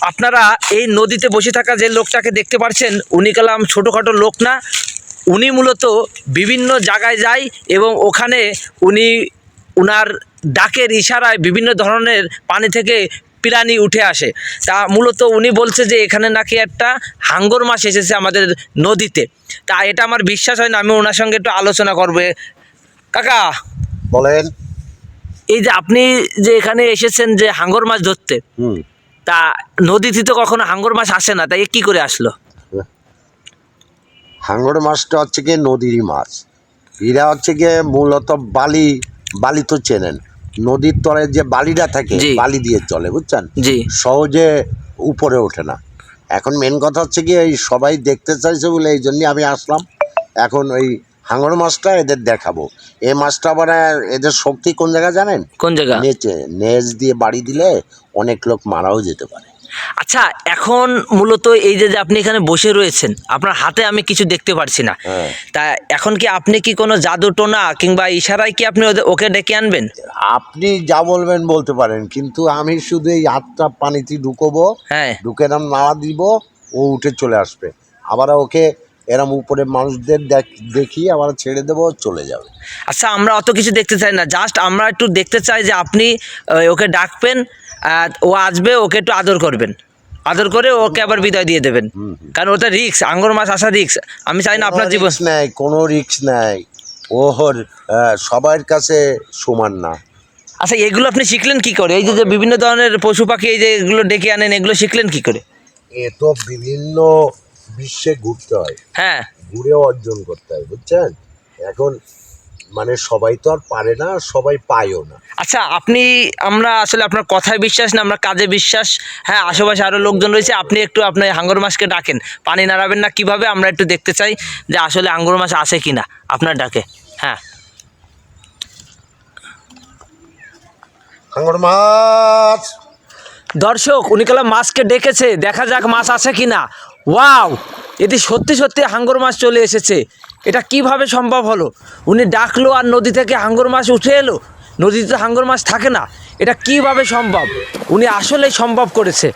আপনারা এই নদীতে বসে থাকা যে লোকটাকে দেখতে পাচ্ছেন উনি কালাম ছোটোখাটো লোক না। উনি মূলত বিভিন্ন জায়গায় যায় এবং ওখানে উনি উনার ডাকের ইশারায় বিভিন্ন ধরনের পানি থেকে প্রাণী উঠে আসে। তা মূলত উনি বলছে যে এখানে নাকি একটা হাঙ্গর মাছ এসেছে আমাদের নদীতে। তা এটা আমার বিশ্বাস হয় না আমি ওনার সঙ্গে একটু আলোচনা করবে। কাকা বলেন। এই যে আপনি যে এখানে এসেছেন যে হাঙ্গর মাছ ধরতে হুম। তা নদীতে তো কখনো হাঙ্গর মাছ আসে না তাই কি করে আসলো? হাঙ্গর মাছটা হচ্ছে কি নদীরই মাছ। এরা হচ্ছে গিয়ে মূলত বালি বালি তো চেনেন। নদীর তলে যে বালিটা থাকে। বালি দিয়ে চলে বুঝছেন? সহজে উপরে ওঠে না। এখন মেন কথা হচ্ছে কি এই সবাই দেখতে চাইছে বলে এই জন্যই আমি আসলাম। এখন ওই হাঙর মাছটা এদের দেখাবো। এই মাছটা আবার এদের শক্তি কোন জায়গায় জানেন? কোন জায়গা? নেচে নেজ দিয়ে বাড়ি দিলে অনেক লোক মারাও যেতে পারে। আচ্ছা এখন মূলত এই যে আপনি এখানে বসে রয়েছেন আপনার হাতে আমি কিছু দেখতে পারছি না। হ্যাঁ। তা এখন কি আপনি কি কোনো জাদু টোনা কিংবা ইশারায় কি আপনি ওকে ডেকে আনবেন? আপনি যা বলবেন বলতে পারেন কিন্তু আমি শুধু এই হাতটা পানিতে ঢুকোবো হ্যাঁ। ঢুকে এরম নাড়া দিব ও উঠে চলে আসবে। আবার ওকে এরম উপরে মানুষদের দেখ- দেখিয়ে আবার ছেড়ে দেবো চলে যাবে। আচ্ছা আমরা অত কিছু দেখতে চাই না। জাস্ট আমরা একটু দেখতে চাই যে আপনি ওকে ডাকবেন ও আসবে ওকে একটু আদর করবেন। আদর করে ওকে আবার বিদায় দিয়ে দেবেন। কারণ ওটা রিক্স আঙ্গুর মাছ আসা রিক্স আমি চাই না আপনার জীবন নেই কোনো রিক্স নেই। ওর সবার কাছে সমান না। আচ্ছা এগুলো আপনি শিখলেন কি করে? এই যে যে বিভিন্ন ধরনের পশু পাখি এই যে এগুলো ডেকে আনেন এগুলো শিখলেন কি করে? এ তো বিভিন্ন বিশ্বে ঘুরতে হয়। হ্যাঁ। ঘুরে অর্জন করতে হয় বুঝছেন? এখন মানে সবাই তো আর পারে না সবাই পায়ও না। আচ্ছা আপনি আমরা আসলে আপনার কথায় বিশ্বাস না আমরা কাজে বিশ্বাস হ্যাঁ আশেপাশে আরও লোকজন রয়েছে আপনি একটু আপনার হাঙ্গর মাছকে ডাকেন। পানি নাড়াবেন না কীভাবে আমরা একটু দেখতে চাই যে আসলে আঙ্গুর মাছ আসে কি না আপনার ডাকে হ্যাঁ। হাঙ্গর মাছ! দর্শক উনি কালাম মাছকে ডেকেছে দেখা যাক মাছ আছে কি না ওয়াও, এটি সত্যি সত্যি হাঙ্গর মাছ চলে এসেছে। এটা কীভাবে সম্ভব হলো? উনি ডাকলো আর নদী থেকে হাঙ্গর মাছ উঠে এলো। নদীতে হাঙ্গর মাছ থাকে না। এটা কীভাবে সম্ভব? উনি আসলেই সম্ভব করেছে।